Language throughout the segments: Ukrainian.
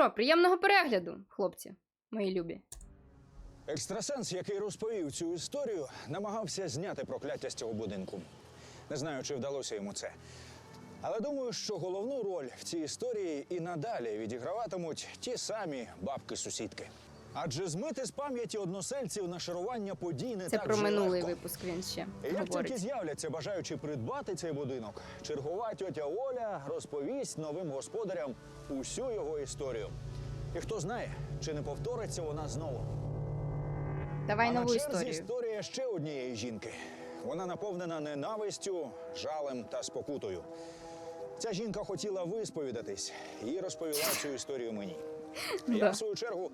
що, приємного перегляду, хлопці, мої любі. Екстрасенс, який розповів цю історію, намагався зняти прокляття з цього будинку. Не знаю, чи вдалося йому це. Але думаю, що головну роль в цій історії і надалі відіграватимуть ті самі бабки-сусідки. Адже змити з пам'яті односельців нашарування подій не Це так про вже минулий легко. випуск він ще Як тільки з'являться бажаючи придбати цей будинок, чергова тьотя Оля розповість новим господарям усю його історію. І хто знає, чи не повториться вона знову. Давай а нову на черзі історію. історія ще однієї жінки. Вона наповнена ненавистю, жалем та спокутою. Ця жінка хотіла висповідатись і розповіла цю історію мені. Я, в свою чергу,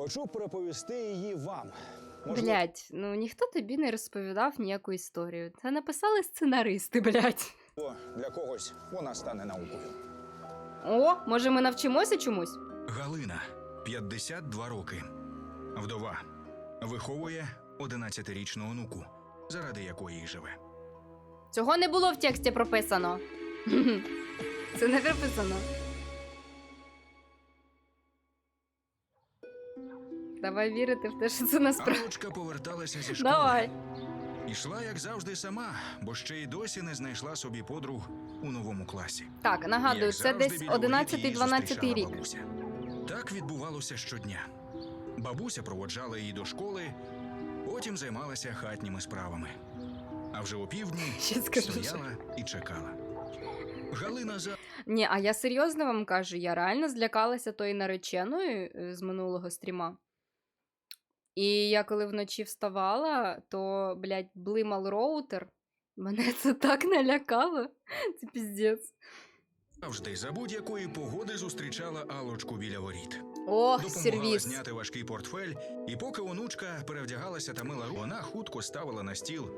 хочу переповісти її вам. Блять, ну ніхто тобі не розповідав ніяку історію. Це написали сценаристи, блять. для когось вона стане наукою. О, може ми навчимося чомусь? Галина 52 роки. Вдова. Виховує 11-річну онуку, заради якої живе. Цього не було в тексті прописано. Це не прописано. Давай вірити в те, що це насправді. Аллочка поверталася зі школи. Давай. Ішла, як завжди, сама, бо ще й досі не знайшла собі подруг у новому класі. Так, нагадую, Як це завжди, десь біля воріт її 11-12 зустрічала рік. Бабуся. Так відбувалося щодня. Бабуся проводжала її до школи, потім займалася хатніми справами. А вже опівдні Ще скажу, що- стояла і чекала. Галина за Ні, а я серйозно вам кажу, я реально злякалася тої нареченої е, з минулого стріма. І я коли вночі вставала, то, блядь, блимав роутер. Мене це так налякало. Це піздець. завжди за будь-якої погоди зустрічала Аллочку біля воріт. Ох, Допомагала сервіс. зняти важкий портфель, і поки онучка перевдягалася та мила вона хутко ставила на стіл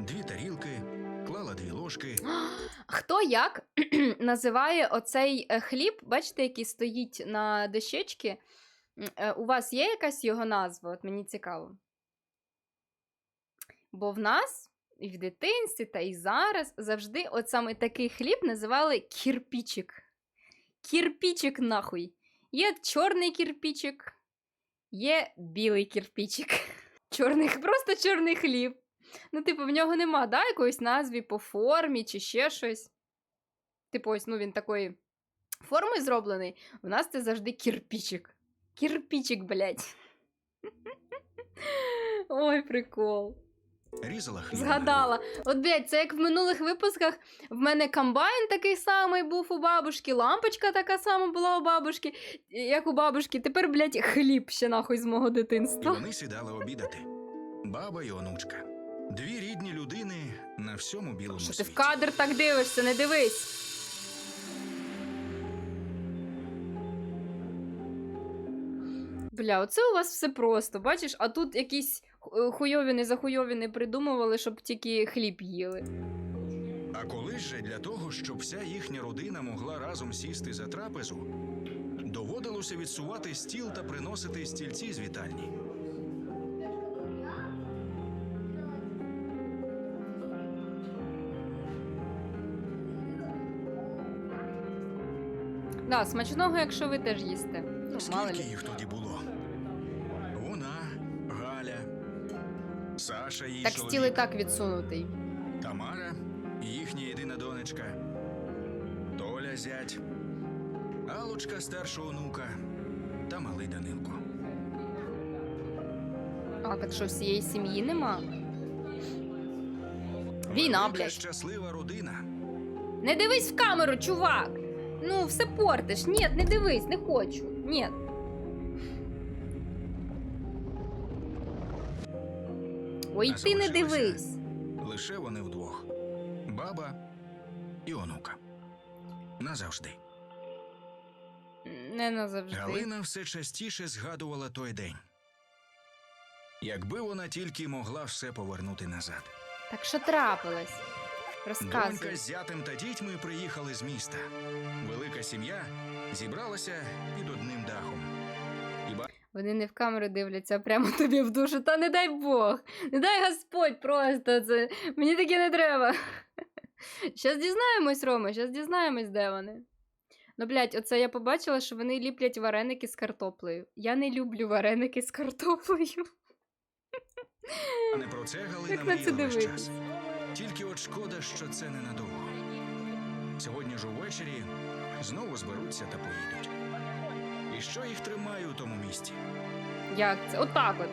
дві тарілки, клала дві ложки. Хто як називає оцей е, хліб, бачите, який стоїть на дощечці? Е, У вас є якась його назва? От мені цікаво. Бо в нас і в дитинстві, та і зараз завжди от саме такий хліб називали кірпічик. Кірпічик нахуй. Є чорний кірпічик, є білий кірпічик. Чорний, просто чорний хліб. Ну, типу, в нього нема, да, якоїсь назві по формі чи ще щось. Типу, ось, ну він такої форми зроблений. У нас це завжди кірпічик. Кірпічик, блядь. Ой, прикол. Різала. Згадала. От, блядь, це як в минулих випусках в мене комбайн такий самий був у бабушки, лампочка така сама була у бабушки, як у бабушки. Тепер, блядь, хліб ще нахуй з мого І дитинства. вони сідали обідати. Баба й онучка. Дві рідні людини на всьому білому Що ти світі. в кадр так дивишся, не дивись. Бля, оце у вас все просто, бачиш, а тут якісь ху- хуйовіни захуйовіни придумували, щоб тільки хліб їли. А колись же для того, щоб вся їхня родина могла разом сісти за трапезу, доводилося відсувати стіл та приносити стільці з вітальні. Да, смачного, якщо ви теж їсте. Ну, мало Скільки лі. їх тоді було? Вона, Галя, Саша, її Так стіл і так відсунутий. Тамара, їхня єдина донечка, Толя зять, Алочка старша онука та малий Данилко. А так що всієї сім'ї нема? Війна, Велика блядь. щаслива родина. Не дивись в камеру, чувак! Ну, все портиш. Ні, не дивись, не хочу. Ні. Ой, ти не дивись. Лише вони вдвох: баба і онука. Назавжди. Не назавжди. Галина все частіше згадувала той день. Якби вона тільки могла все повернути назад. Так що трапилось? Донька з зятем та дітьми приїхали з міста. Велика сім'я зібралася під одним дахом. Вони не в камеру дивляться, а прямо тобі в душу. Та не дай Бог. Не дай Господь просто це. Мені таке не треба. Щас дізнаємось, Рома, щас дізнаємось, де вони. Ну, блядь, оце я побачила, що вони ліплять вареники з картоплею. Я не люблю вареники з картоплею. А не про це Галина Як на це час. Тільки от шкода, що це ненадовго. Сьогодні ж увечері знову зберуться та поїдуть. І що їх тримає у тому місці? Як це? Отак от.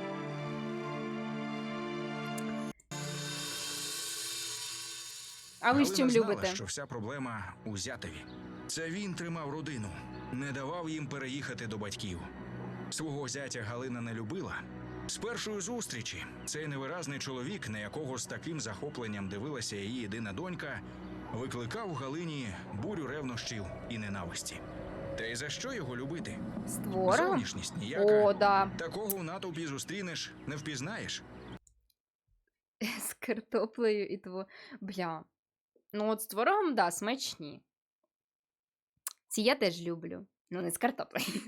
А ви з чим знала, любите? що вся проблема у зятеві. Це він тримав родину, не давав їм переїхати до батьків. Свого зятя Галина не любила. З першої зустрічі цей невиразний чоловік, на якого з таким захопленням дивилася її єдина донька, викликав у Галині бурю ревнощів і ненависті. Та й за що його любити? Творогом? Зовнішність ніяка. О, да. Такого у натовпі зустрінеш, не впізнаєш. З картоплею і тво. Бля. Ну, от з творогом, да, смачні. Ці я теж люблю. Ну, не з картоплею.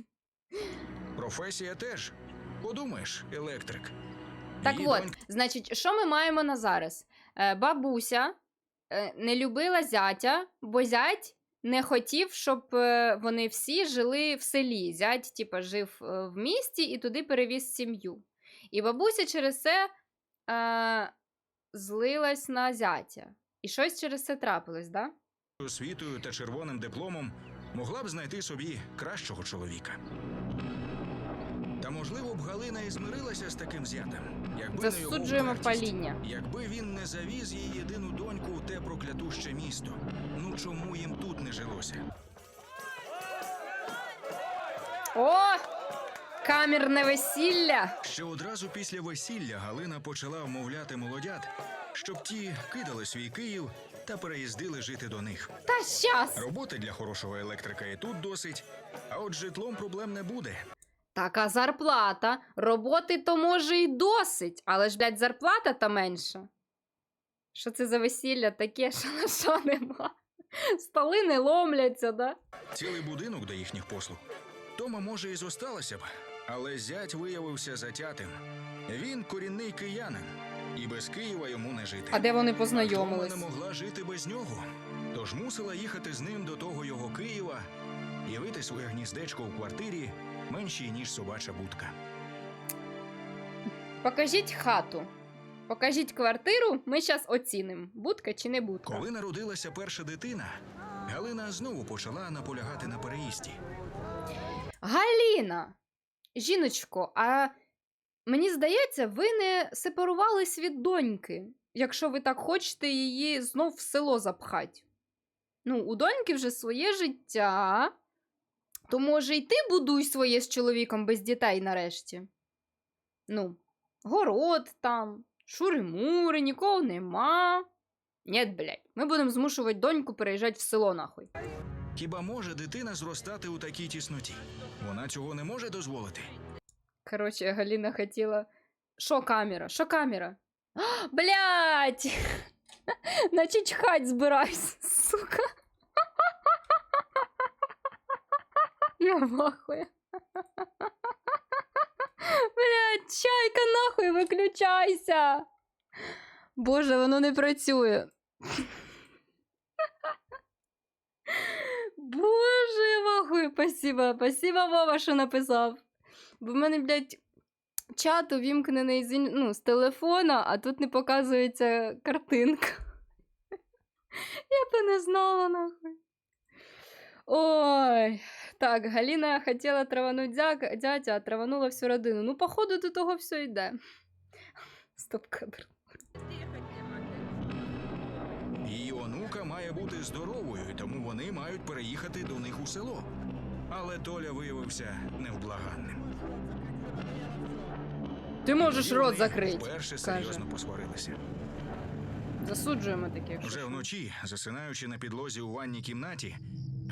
Професія теж. Подумаєш, електрик. Так Її от, донька значить, що ми маємо на зараз? Е, бабуся е, не любила зятя, бо зять не хотів, щоб е, вони всі жили в селі. Зять, типа, жив е, в місті і туди перевіз сім'ю. І бабуся через це е, злилась на зятя. І щось через це трапилось, да? освітою та червоним дипломом могла б знайти собі кращого чоловіка. Можливо б Галина і змирилася з таким зятем, якби не його Засуджуємо впертість. паління. Якби він не завіз її єдину доньку у те проклятуще місто. Ну чому їм тут не жилося? О! Камерне весілля! Ще одразу після весілля Галина почала вмовляти молодят, щоб ті кидали свій Київ та переїздили жити до них. Та щас! Роботи для хорошого електрика і тут досить, а от з житлом проблем не буде. Така зарплата. Роботи то може й досить, але ж, блядь, зарплата та менша. Що це за весілля таке, що на що нема? Столи не ломляться, да? Цілий будинок до їхніх послуг. Тома, може, і зосталася б, але зять виявився затятим. Він корінний киянин, і без Києва йому не жити. А де вони А Тома не могла жити без нього, тож мусила їхати з ним до того його Києва і вити своє гніздечко у квартирі меншій, ніж собача будка. Покажіть хату. Покажіть квартиру, ми зараз оцінимо, будка чи не будка. Коли народилася перша дитина, Галина знову почала наполягати на переїзді. Галіна! Жіночко, а мені здається, ви не сепарувались від доньки, якщо ви так хочете її знов в село запхати. Ну, у доньки вже своє життя. То може й ти будуй своє з чоловіком без дітей нарешті. Ну, город там, шури-мури, нікого нема. Нет, блядь, ми будемо змушувати доньку переїжджати в село нахуй. Хіба може дитина зростати у такій тісноті? Вона цього не може дозволити. Короче, Галина хотела... Шо камера? Шо камера? Блять! Наче чхать збираюсь, сука. Я в ахуї. Блять, чайка нахуй, виключайся. Боже, воно не працює. Боже, ахуї. Спасибо, спасибо, Вова, що написав. Бо в мене, блядь, чат увімкнений з, ну, з телефона, а тут не показується картинка. Я би не знала, нахуй. Ой. Так, Галіна хотіла травануть дядя, а траванула всю родину. Ну, походу, до того все йде. Стоп кадр. Її онука має бути здоровою, і тому вони мають переїхати до них у село. Але Толя виявився невблаганним. Ти можеш Тоді рот вони закрити. Вперше серйозно посварилися. Засуджуємо таке. Вже вночі, засинаючи на підлозі у ванній кімнаті,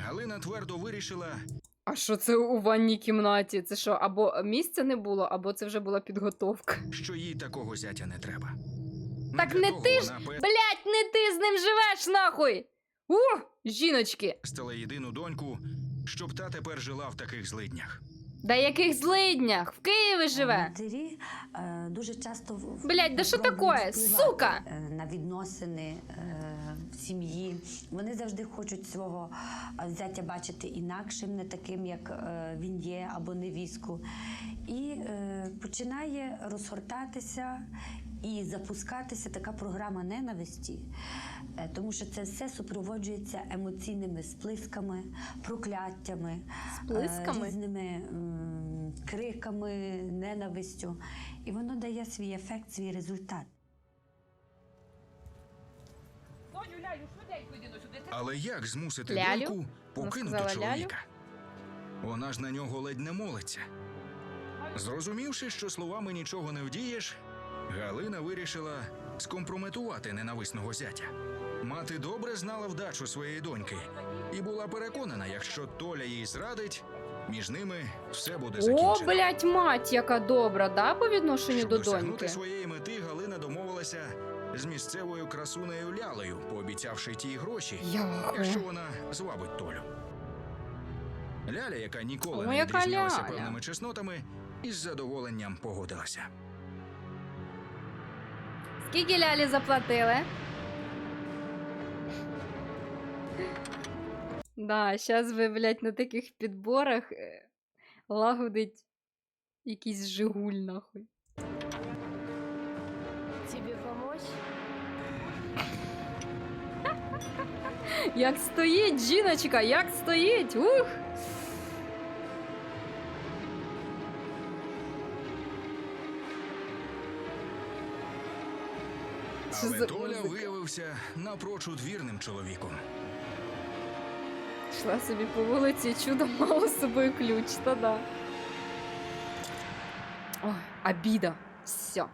Галина твердо вирішила А що це у ванній кімнаті? Це що, або місця не було, або це вже була підготовка. що їй такого зятя не треба. Так для не того ти ж, вона Блять, не ти з ним живеш, нахуй! У, жіночки! стала єдину доньку, щоб та тепер жила в таких злиднях. Да яких злиднях? В Києві живе. Матері е, дуже часто в- Блядь, да що пробують таке? впливати, Сука! е, на відносини е, в сім'ї. Вони завжди хочуть свого е, зятя бачити інакшим, не таким, як е, він є, або невістку. І е, починає розгортатися і запускатися така програма ненависті, е, тому що це все супроводжується емоційними сплесками, прокляттями, е, різними криками, ненавистю. І воно дає свій ефект, свій результат. Але як змусити Лялю? доньку покинути сказала лялю? чоловіка? Вона ж на нього ледь не молиться. Зрозумівши, що словами нічого не вдієш, Галина вирішила скомпрометувати ненависного зятя. Мати добре знала вдачу своєї доньки і була переконана, якщо Толя їй зрадить, між ними все буде О, закінчено. блядь, мать, яка добра, да, по відношенню Щоб до досягнути доньки. своєї мети, Галина домовилася з місцевою красунею Лялею, пообіцявши тій гроші, Яху. якщо вона звабить Толю. Ляля, яка ніколи О, не відрізнялася певними чеснотами, із задоволенням погодилася. Скільки лялі заплатили? Да, зараз ви, блядь, на таких підборах е, лагодить якийсь жигуль, нахуй. Тебе помочь? Як стоїть, жіночка, як стоїть! Ух! Але Толя музика? виявився напрочуд вірним чоловіком. Йшла собі по вулиці, чудом мала з собою ключ, та да. Ой, обіда. Все.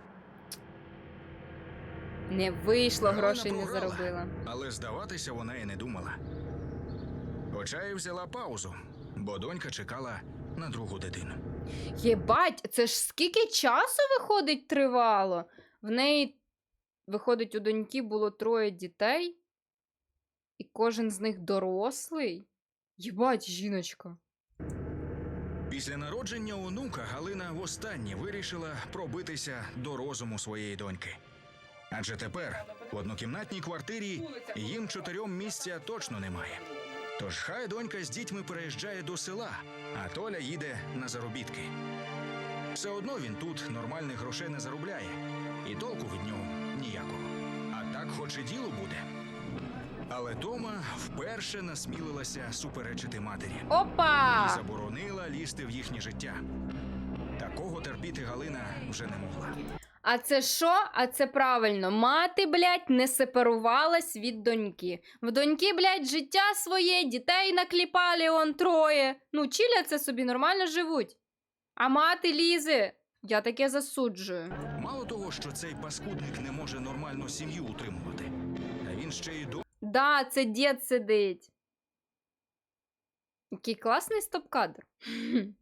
Не вийшло, грошей не програла. заробила. Але здаватися вона і не думала. Хоча й взяла паузу, бо донька чекала на другу дитину. Єбать, це ж скільки часу виходить тривало? В неї, виходить, у доньки було троє дітей, і кожен з них дорослий. Єбать, жіночка. Після народження онука Галина востаннє вирішила пробитися до розуму своєї доньки. Адже тепер в однокімнатній квартирі їм чотирьом місця точно немає. Тож хай донька з дітьми переїжджає до села, а Толя їде на заробітки. Все одно він тут нормальних грошей не заробляє, і толку від нього ніякого. А так, хоч і діло буде. Але Тома вперше насмілилася суперечити матері Опа! і заборонила лізти в їхнє життя. Такого терпіти Галина вже не могла. А це що? А це правильно. Мати, блядь, не сепарувалась від доньки. В доньки, блядь, життя своє, дітей накліпали он троє. Ну, чиляться собі, нормально живуть. А мати лізе. Я таке засуджую. Мало того, що цей паскудник не може нормально сім'ю утримувати, та він ще й до Да, це дід сидить. Який класний стоп-кадр.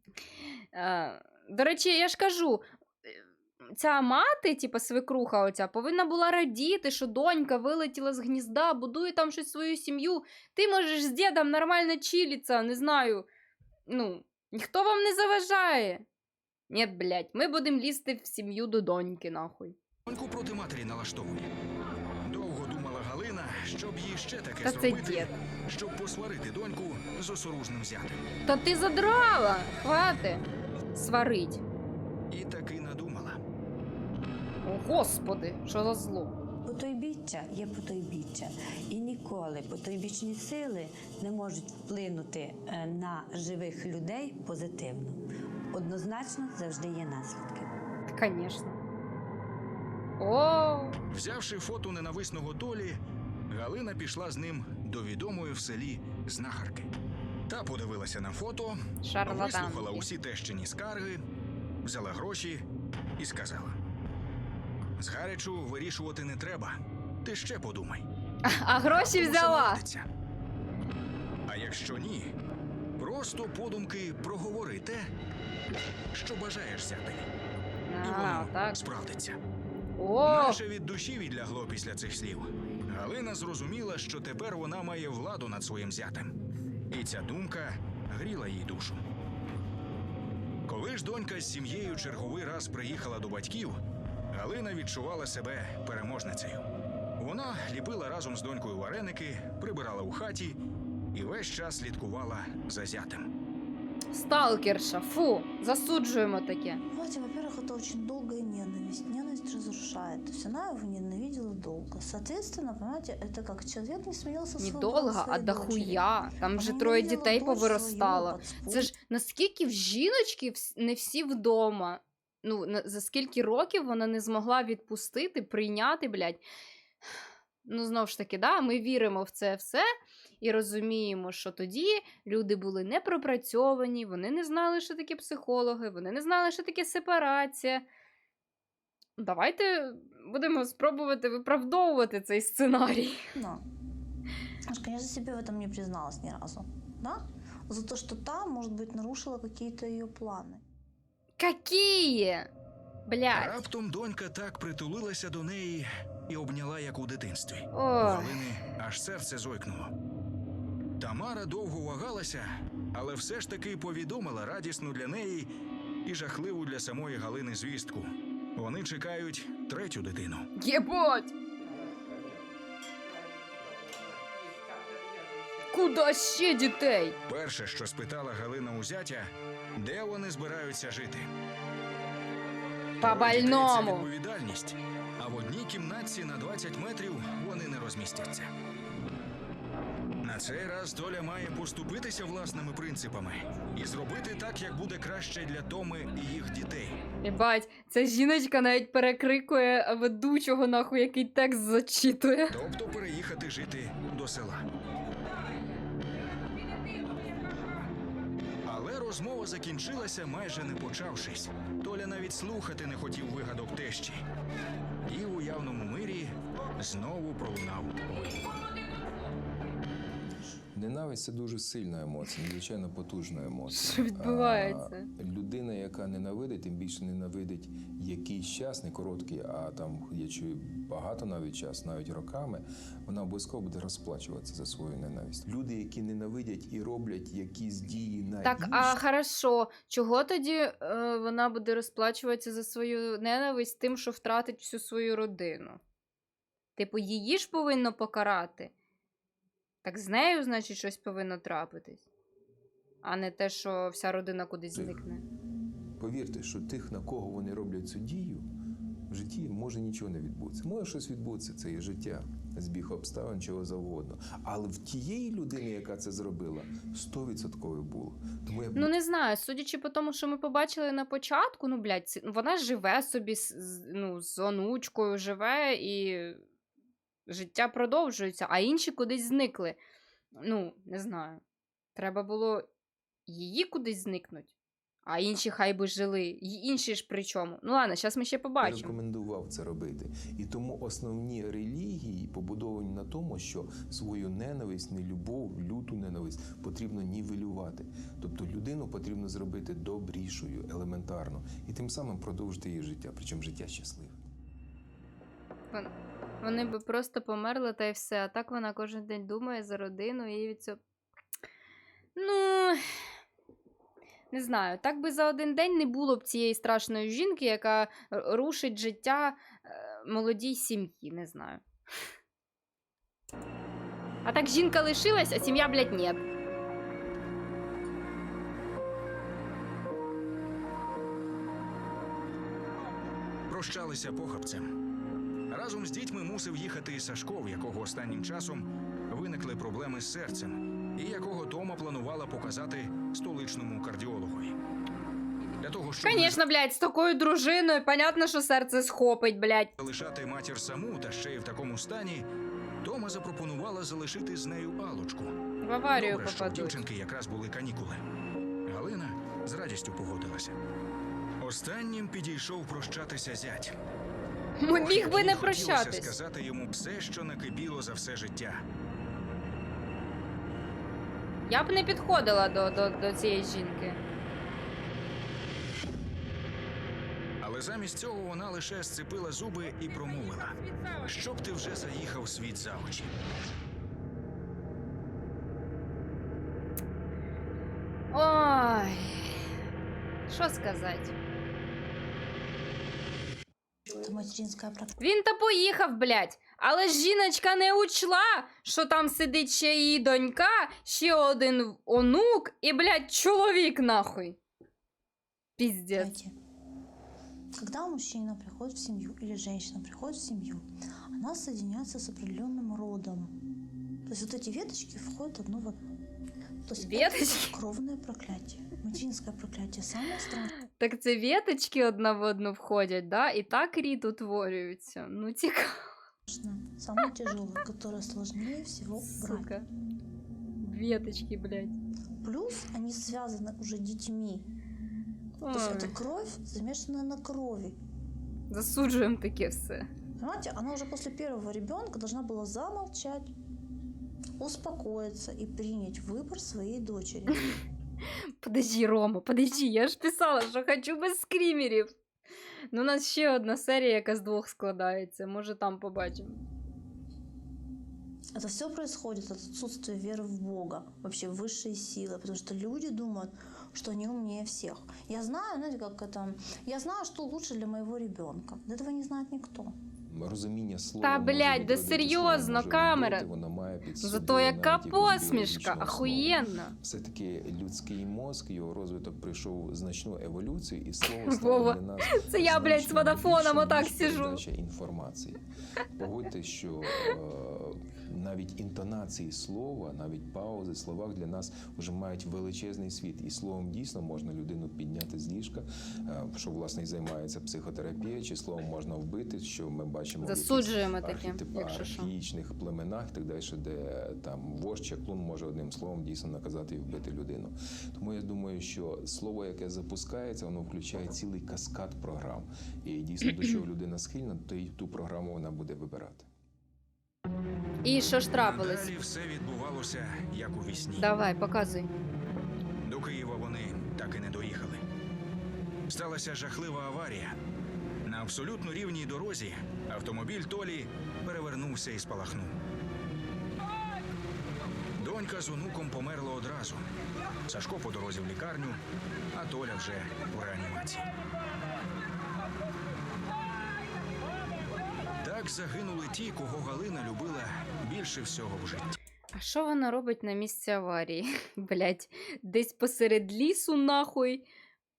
Е, До речі, я ж кажу, е, ця мати, типа свекруха, оця, повинна була радіти, що донька вилетіла з гнізда, будує там щось свою сім'ю. Ти можеш з дідом нормально чилиться, не знаю. Ну, ніхто вам не заважає. Ні, блядь, ми будемо лізти в сім'ю до доньки, нахуй. доньку проти матері налаштовує. Довго думала Галина, щоб їй ще таке Та це зробити, дід. щоб посварити доньку з осоружним зятем. Та ти задрала! Хвати! Сварить. І таки надумала. О, господи, що за зло? Потойбіччя є потойбіччя, і ніколи потойбічні сили не можуть вплинути е, на живих людей позитивно. Однозначно завжди є наслідки. Конечно. О, Взявши фото ненависного Толі, Галина пішла з ним до відомої в селі знахарки. Та подивилася на фото, вислухала усі тещині скарги, взяла гроші і сказала: Згарячу вирішувати не треба. Ти ще подумай. А гроші взяла. А якщо ні, просто подумки проговори те, що бажаєш взяти. І А, воно так. справдиться. О, Наше від душі відлягло після цих слів. Галина зрозуміла, що тепер вона має владу над своїм зятем. І ця думка гріла їй душу. Коли ж донька з сім'єю черговий раз приїхала до батьків, Галина відчувала себе переможницею. Вона ліпила разом з донькою вареники, прибирала у хаті і весь час слідкувала за зятем. Сталкерша, фу, засуджуємо таке. Понимаете, во-первых, это очень долгая ненависть. Ненависть разрушает. То есть она его ненавидела долго. Соответственно, понимаете, это как человек не смеялся Не с долго, а дохуя. Там же троє дітей повиростало. Це ж наскільки в жіночки вс- не всі вдома. Ну, на- за скільки років вона не змогла відпустити, прийняти, блядь. Ну, знову ж таки, да, ми віримо в це все і розуміємо, що тоді люди були не пропрацьовані, вони не знали, що таке психологи, вони не знали, що таке сепарація. Давайте будемо спробувати виправдовувати цей сценарій. Но. Аж, конечно, себе в этом не призналась ни разу. Да? За то, что та, может быть, нарушила какие-то ее планы. Какие? Блядь. Раптом донька так притулилася до неї і обняла, як у дитинстві. У Ой. Галини аж серце зойкнуло. Тамара довго вагалася, але все ж таки повідомила радісну для неї і жахливу для самої Галини звістку. Вони чекають третю дитину. Єбать! Куда ще дітей? Перше, що спитала Галина у зятя, де вони збираються жити. По дітей – це відповідальність, а в одній кімнатці на 20 метрів вони не розмістяться. На цей раз доля має поступитися власними принципами і зробити так, як буде краще для Томи і їх дітей. Єбать, ця жіночка навіть перекрикує ведучого, нахуй, який текст зачитує. Тобто переїхати жити до села. Але розмова закінчилася майже не почавшись. Толя навіть слухати не хотів вигадок тещі. І у явному мирі знову пролунав. Ненависть це дуже сильна емоція, надзвичайно потужна емоція. Що відбувається? А, людина, яка ненавидить, тим більше ненавидить якийсь час, не короткий, а там я чую багато навіть час, навіть роками, вона обов'язково буде розплачуватися за свою ненависть. Люди, які ненавидять і роблять якісь дії на Так, інших, а хорошо, чого тоді е, вона буде розплачуватися за свою ненависть тим, що втратить всю свою родину? Типу, її ж повинно покарати. Так з нею, значить, щось повинно трапитись. А не те, що вся родина кудись зникне. повірте, що тих, на кого вони роблять цю дію, в житті може нічого не відбутися. Може щось відбутися, це є життя, збіг обставин, чого завгодно. Але в тієї людини, яка це зробила, 100% було. Тому я Ну, не знаю, судячи по тому, що ми побачили на початку, ну, блядь, вона живе собі ну, з онучкою, живе і життя продовжується, а інші кудись зникли. Ну, не знаю. Треба було її кудись зникнуть, а інші хай би жили. І інші ж при чому. Ну ладно, зараз ми ще побачимо. рекомендував це робити. І тому основні релігії побудовані на тому, що свою ненависть, нелюбов, люту ненависть потрібно нівелювати. Тобто людину потрібно зробити добрішою, елементарно, і тим самим продовжити її життя, причому життя щасливе. Вон- Вони би просто померли та й все. А так вона кожен день думає за родину і від цього. Ну. Не знаю, так би за один день не було б цієї страшної жінки, яка рушить життя е, молодій сім'ї, не знаю. А так жінка лишилась, а сім'я, блядь, нет. Прощалися похабцем. Разом з дітьми мусив їхати і Сашко, в якого останнім часом виникли проблеми з серцем, і якого Тома планувала показати столичному кардіологові. Для того, щоб не Звісно, блядь, з такою дружиною, понятно, що серце схопить, блядь. залишати матір саму та ще й в такому стані, Тома запропонувала залишити з нею Алочку. В аварію Добре, що в попадуть. дівчинки якраз були канікули. Галина з радістю погодилася. Останнім підійшов прощатися зять. М- Ох, Міг би не хотілося прощатись. сказати йому все, що накипіло за все життя. Я б не підходила до, до, до цієї жінки. Але замість цього вона лише сцепила зуби і промовила: щоб ти вже заїхав світ за очі. Ой. Що сказати? Это материнская практика. Він та поїхав, блядь. Але ж жіночка не учла, що там сидить ще її донька, ще один онук і, блядь, чоловік нахуй. Піздець. Знаете, когда мужчина приходит в семью или женщина приходит в семью, она соединяется с определенным родом. То есть вот эти веточки входят одно в одно. То есть это Веточки? кровное проклятие. Материнское проклятие самое страшное. Так це веточки одна в одну входять, да? І так рід утворюється. Ну, цікаво, Самое тяжелое, которое сложнее всего брать. сука. Веточки, блядь. Плюс они связаны уже детьми. То есть Ой, это кровь, замешанная на крови. Засуджуємо таке все. Понимаете, она уже после первого ребенка должна была замолчать, успокоиться и принять выбор своей дочери. Подожди, Рома, подожди, я ж писала, що хочу без скрімерів. Ну, у нас ще одна серія, яка з двох складається. Може, там побачимо. Это все происходит от отсутствия веры в Бога, вообще в высшие силы, потому что люди думают, что они умнее всех. Я знаю, знаете, как это, я знаю, что лучше для моего ребенка. Этого не знает никто. Розуміння слова. Та, може блядь, да відродити, серйозно, слово може камера. відродити, Воно має під Зато яка навіть якусь посмішка, біологічну основу. Все-таки людський мозк, його розвиток пройшов значну еволюцію, і слово Вова, для нас це я, блядь, з значно водофоном більшим, отак ніж сижу. передача інформації. Погодьте, що е, навіть інтонації слова, навіть паузи в словах для нас вже мають величезний світ. І словом дійсно можна людину підняти з ліжка, е, що власне і займається психотерапія, чи словом можна вбити, що ми бачимо в якихось Засуджуємо таке, архетип- якщо що. архаїчних племенах, і так далі, де там вождь чаклун може одним словом дійсно наказати і вбити людину. Тому я думаю, що слово, яке запускається, воно включає цілий каскад програм. І дійсно до чого людина схильна, то й ту програму вона буде вибирати. І що ж трапилось? Далі все відбувалося як у вісні. Давай, показуй. До Києва вони так і не доїхали. Сталася жахлива аварія. На абсолютно рівній дорозі автомобіль Толі перевернувся і спалахнув. Донька з онуком померла одразу. Сашко по дорозі в лікарню, а Толя вже в реанімації. Так загинули ті, кого Галина любила більше всього в житті. А що вона робить на місці аварії? Блять, десь посеред лісу, нахуй,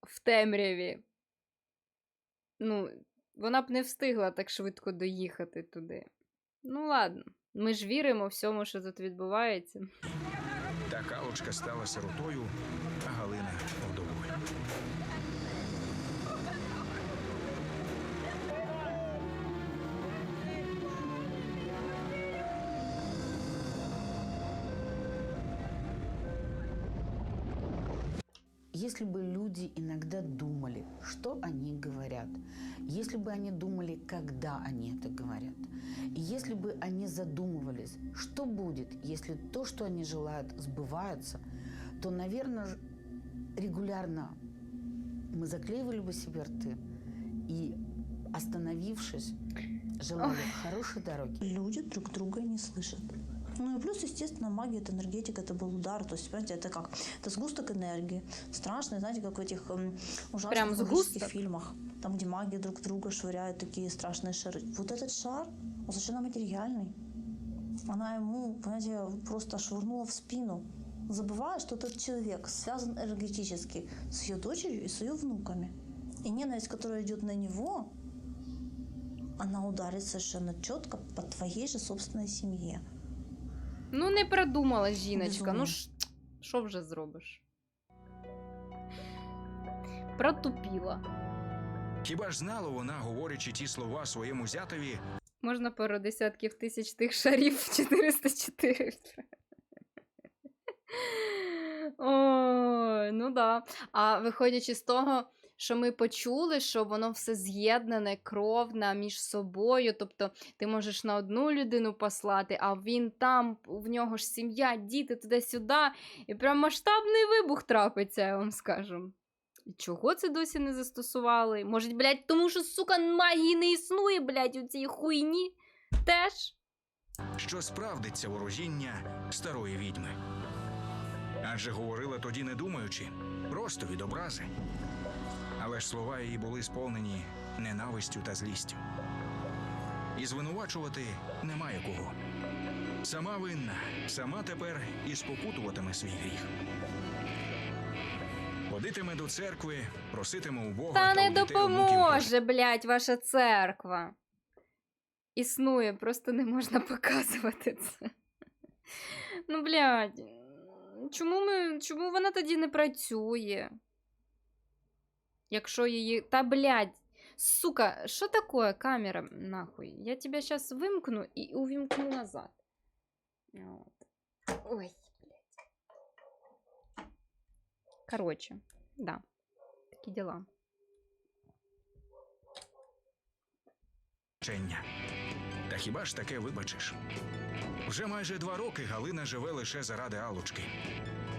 в темряві. Ну, вона б не встигла так швидко доїхати туди. Ну, ладно, ми ж віримо всьому, що тут відбувається. Така очка стала сиротою, а Галина вдовою. Если бы люди иногда думали, что они говорят, если бы они думали, когда они это говорят, и если бы они задумывались, что будет, если то, что они желают, сбывается, то, наверное, регулярно мы заклеивали бы себе рты и, остановившись, желали хорошей дороги. Люди друг друга не слышат. Ну и плюс, естественно, магия, это энергетика, это был удар. То есть, понимаете, это как? Это сгусток энергии. Страшный, знаете, как в этих эм, ужасных Прям сгусток? фильмах. Там, где маги друг друга швыряют такие страшные шары. Вот этот шар, он совершенно материальный. Она ему, понимаете, просто швырнула в спину. Забывая, что этот человек связан энергетически с ее дочерью и с ее внуками. И ненависть, которая идет на него, она ударит совершенно четко по твоей же собственной семье. Ну, не продумала жіночка. Ну, що вже зробиш? Протупіла. Хіба ж знала вона, говорячи ті слова своєму зятові, Можна пару десятків тисяч тих шарів 404. Ой, ну да. А виходячи з того, що ми почули, що воно все з'єднане, кровне між собою. Тобто ти можеш на одну людину послати, а він там, в нього ж сім'я, діти туди-сюди. І прям масштабний вибух трапиться, я вам скажу. І чого це досі не застосували? Може, блядь, тому що, сука, магії не існує, блядь, у цій хуйні теж. що справдиться ворожіння старої відьми. Адже говорила тоді не думаючи, просто від образи. Але ж слова її були сповнені ненавистю та злістю. І звинувачувати немає кого. Сама винна, сама тепер і спокутуватиме свій гріх. Ходитиме до церкви, проситиме у Бога Та не дітей онуків допоможе, блядь, ваша церква. Існує, просто не можна показувати це. Ну, блядь, чому, ми, чому вона тоді не працює? Якщо її. Та блядь, сука, що таке камера, нахуй? Я тебе зараз вимкну і увімкну назад. От. Ой, блядь. Короче, да. Такі діла. Та хіба ж таке вибачиш? Вже майже два роки Галина живе лише заради Алочки.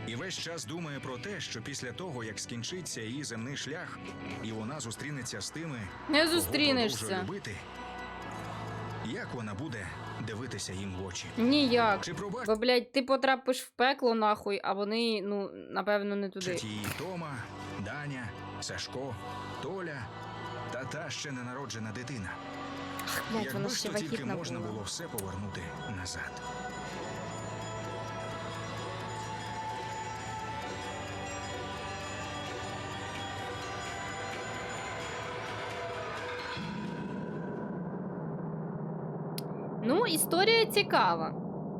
І весь час думає про те, що після того, як скінчиться її земний шлях, і вона зустрінеться з тими, Не зустрінешся. любити, як вона буде дивитися їм в очі? Ніяк. Чи пробачить Бо, блядь, ти потрапиш в пекло нахуй, а вони, ну, напевно, не туди. її Тома, Даня, Сашко, Толя та та ще ненароджена дитина? Блядь, Якби вона ж ще тільки можна було все повернути назад. історія цікава.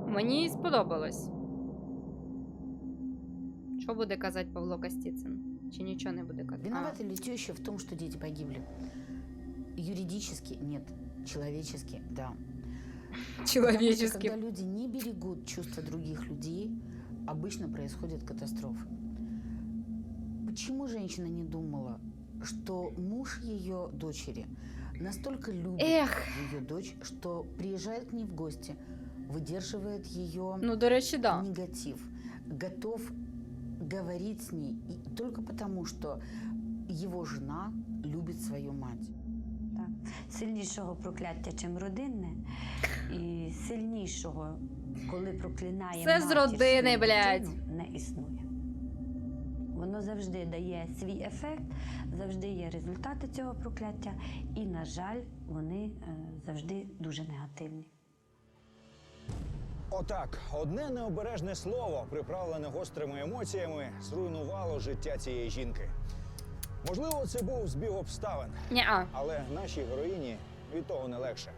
Мені сподобалось. Що буде казати Павло Костіцин? Чи нічого не буде казати? Виновата ли теща в том, что дети погибли? Юридически нет, человечески да. А, Потому что Человечески. когда люди не берегут чувства других людей, обычно происходят катастрофы. Почему женщина не думала, что муж ее дочери настолько любит Ех. ее дочь, что приезжает к ней в гости, выдерживает ее Ну, до речі, да. негатив, готов говорить с ней и только потому, что его жена любит свою мать. Так. Сильнішого прокляття, чим родинне, і сильнішого, коли проклинає Це з матір родини, свою блядь. дитину, не існує. Воно завжди дає свій ефект, завжди є результати цього прокляття, і, на жаль, вони е, завжди дуже негативні. Отак, одне необережне слово, приправлене гострими емоціями, зруйнувало життя цієї жінки. Можливо, це був збіг обставин, Ня-а. але нашій героїні від того не легше.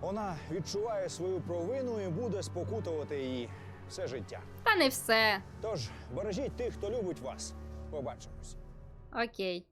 Вона відчуває свою провину і буде спокутувати її все життя. Та не все. Тож бережіть тих, хто любить вас. Побачимось. Окей.